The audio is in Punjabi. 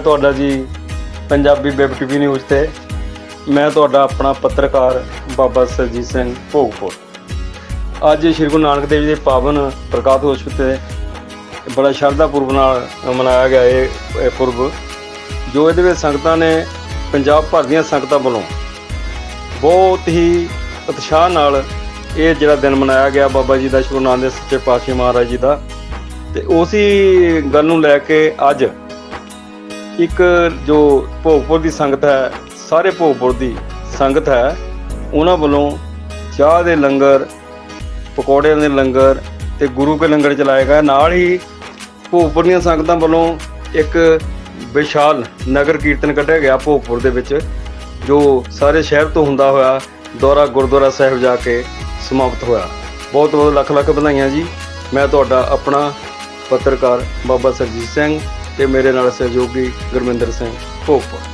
ਤੁਹਾਡਾ ਜੀ ਪੰਜਾਬੀ ਵੈਬ ਟੀਵੀ ਨਿਊਜ਼ ਤੇ। ਮੈਂ ਤੁਹਾਡਾ ਆਪਣਾ ਪੱਤਰਕਾਰ ਬਾਬਾ ਸਰਜੀਤ ਸਿੰਘ ਭੋਗਪੁਰ। ਅੱਜ ਸ਼੍ਰੀ ਗੁਰੂ ਨਾਨਕ ਦੇਵ ਜੀ ਦੇ ਪਾਵਨ ਪ੍ਰਕਾਸ਼ ਦਿਵਸ ਤੇ ਬੜਾ ਸ਼ਰਧਾ ਪੁਰਬ ਨਾਲ ਮਨਾਇਆ ਗਿਆ ਇਹ ਪੁਰਬ, ਜੋ ਇਹਦੇ ਵਿੱਚ ਸੰਗਤਾਂ ਨੇ ਪੰਜਾਬ ਭਰ ਦੀਆਂ ਸੰਗਤਾਂ ਵੱਲੋਂ ਬਹੁਤ ਹੀ ਉਤਸ਼ਾਹ ਨਾਲ ਇਹ ਜਿਹੜਾ ਦਿਨ ਮਨਾਇਆ ਗਿਆ ਬਾਬਾ ਜੀ ਦਾ ਸ਼੍ਰੀ ਗੁਰੂ ਨਾਨਕ ਸੱਚੇ ਪਾਤਸ਼ਾਹ ਮਹਾਰਾਜ ਜੀ ਦਾ। ਤੇ ਉਸੇ ਗੱਲ ਨੂੰ ਲੈ ਕੇ ਅੱਜ ਇੱਕ ਜੋ ਭੋਗਪੁਰ ਦੀ ਸੰਗਤ ਹੈ, ਸਾਰੇ ਭੋਗਪੁਰ ਦੀ ਸੰਗਤ ਹੈ, ਉਹਨਾਂ ਵੱਲੋਂ ਚਾਹ ਦੇ ਲੰਗਰ, ਪਕੌੜਿਆਂ ਦੇ ਲੰਗਰ ਤੇ ਗੁਰੂ ਕੇ ਲੰਗਰ ਚਲਾਇਆ ਗਿਆ ਨਾਲ ਹੀ ਭੋਗਪੁਰ ਦੀਆਂ ਸੰਗਤਾਂ ਵੱਲੋਂ ਇੱਕ ਵਿਸ਼ਾਲ ਨਗਰ ਕੀਰਤਨ ਕੱਢਿਆ ਗਿਆ ਭੋਗਪੁਰ ਦੇ ਵਿੱਚ, ਜੋ ਸਾਰੇ ਸ਼ਹਿਰ ਤੋਂ ਹੁੰਦਾ ਹੋਇਆ ਦੌਰਾ ਗੁਰਦੁਆਰਾ ਸਾਹਿਬ ਜਾ ਕੇ ਸਮਾਪਤ ਹੋਇਆ। ਬਹੁਤ ਬਹੁਤ ਲੱਖ ਲੱਖ ਵਧਾਈਆਂ ਜੀ। ਮੈਂ ਤੁਹਾਡਾ ਆਪਣਾ ਪੱਤਰਕਾਰ ਬਾਬਾ ਸਰਜੀਤ ਸਿੰਘ ਤੇ ਮੇਰੇ ਨਾਲ ਸਹਿਯੋਗੀ ਗੁਰਮਿੰਦਰ ਸਿੰਘ ਭੋਗਪੁਰ